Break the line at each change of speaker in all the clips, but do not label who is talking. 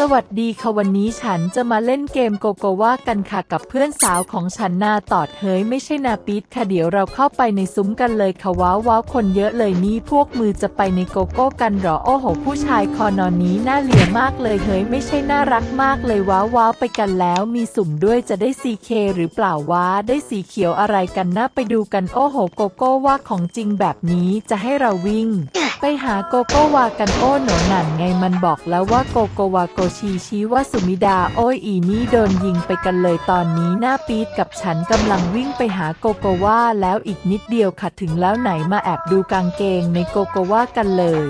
สวัสดีค่ะวันนี้ฉันจะมาเล่นเกมโกโกวากันค่ะกับเพื่อนสาวของฉันนาตอดเฮ้ยไม่ใช่นาปิดค่ะเดี๋ยวเราเข้าไปในซุ้มกันเลยค่ะว้าวว้าวคนเยอะเลยนี่พวกมือจะไปในโกโก้กันหรอโอ้โห ผู้ชายคอนอนนี้น่าเหลียมากเลยเฮ้ยไม่ใช่น่ารักมากเลยว้าวว้าวไปกันแล้วมีสุ่มด้วยจะได้ซีเคหรือเปล่าวะได้สีเขียวอะไรกันนะไปดูกันโอ้โหโกโก้ว่าของจริงแบบนี้จะให้เราวิ่ง ไปหาโกโกวากันโอ้หนหนั่นไงมันบอกแล้วว่าโกโกวาโกชีชี้ว่าสุมิดาโอ้ยอีนี่โดนยิงไปกันเลยตอนนี้หน้าปีดกับฉันกำลังวิ่งไปหาโกโกวาแล้วอีกนิดเดียวค่ะถึงแล้วไหนมาแอบดูกางเกงในโกโกวากันเลย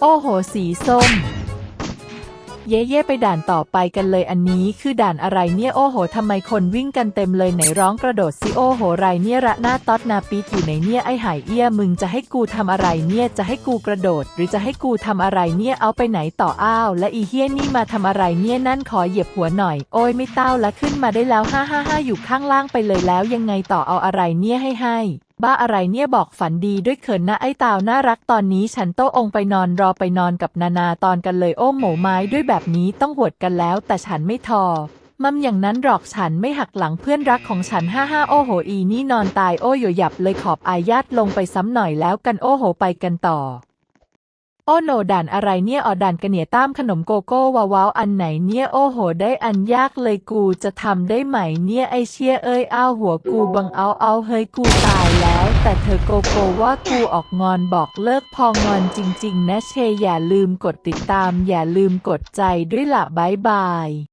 โอ้โหสีส้ม เย่เย่ไปด่านต่อไปกันเลยอันนี้คือด่านอะไรเนี่ยโอ้โหทำไมคนวิ่งกันเต็มเลยไหนร้องกระโดดสิโอ้โหไรเนี่ยระหน้าต๊อดนาปิดอยู่ไหนเนี่ยไอหายเอี้ยมึงจะให้กูทำอะไรเนี่ยจะให้กูกระโดด หรือจะให้กูทำอะไรเนี่ยเอาไปไหนต่ออ้าว และอีเฮี้ยนี่มาทำอะไรเนี่ยนั่นขอเหยียบหัวหน่อย โอ้ยไม่เต้าละขึ้นมาได้แล้วฮ่าฮ่าฮ่าอยู่ข้างล่างไปเลยแล้วยังไงต่อเอาอะไรเนี่ยให้ให้ บ้าอะไรเนี่ยบอกฝันดีด้วยเขินนะไอ้ตาวน่ารักตอนนี้ฉันโต้องไปนอนรอไปนอนกับนานาตอนกันเลยโอ้หมูไม้ด้วยแบบนี้ต้องหวดกันแล้ว แต่ฉันไม่ทอ มัมอย่างนั้นหรอกฉันไม่หักหลังเพื่อนรักของฉันห้าห้าโอ้โหอีนี่นอนตายโอ้โยหยับเลยขอบอายาตลงไปซ้ำหน่อยแล้วกันโอ้โหไปกันต่อ โอ้โนด่านอะไรเนี่ยออด่านกระเหนียตามขนมโกโก้ว้าวาวอันไหนเนี่ยโอ้โหได้อันยากเลยกูจะทำได้ไหมเนี่ยไอเชี่ยเอ้ยอ้าวหัวกูบังเอาเอาเฮ้ยกูตายแล้ว แต่เธอโกโก้ว่ากูออกงอนบอกเลิกพองอนจริง ๆ นะเชอย่าลืมกดติดตาม อย่าลืมกดใจด้วยละบายบาย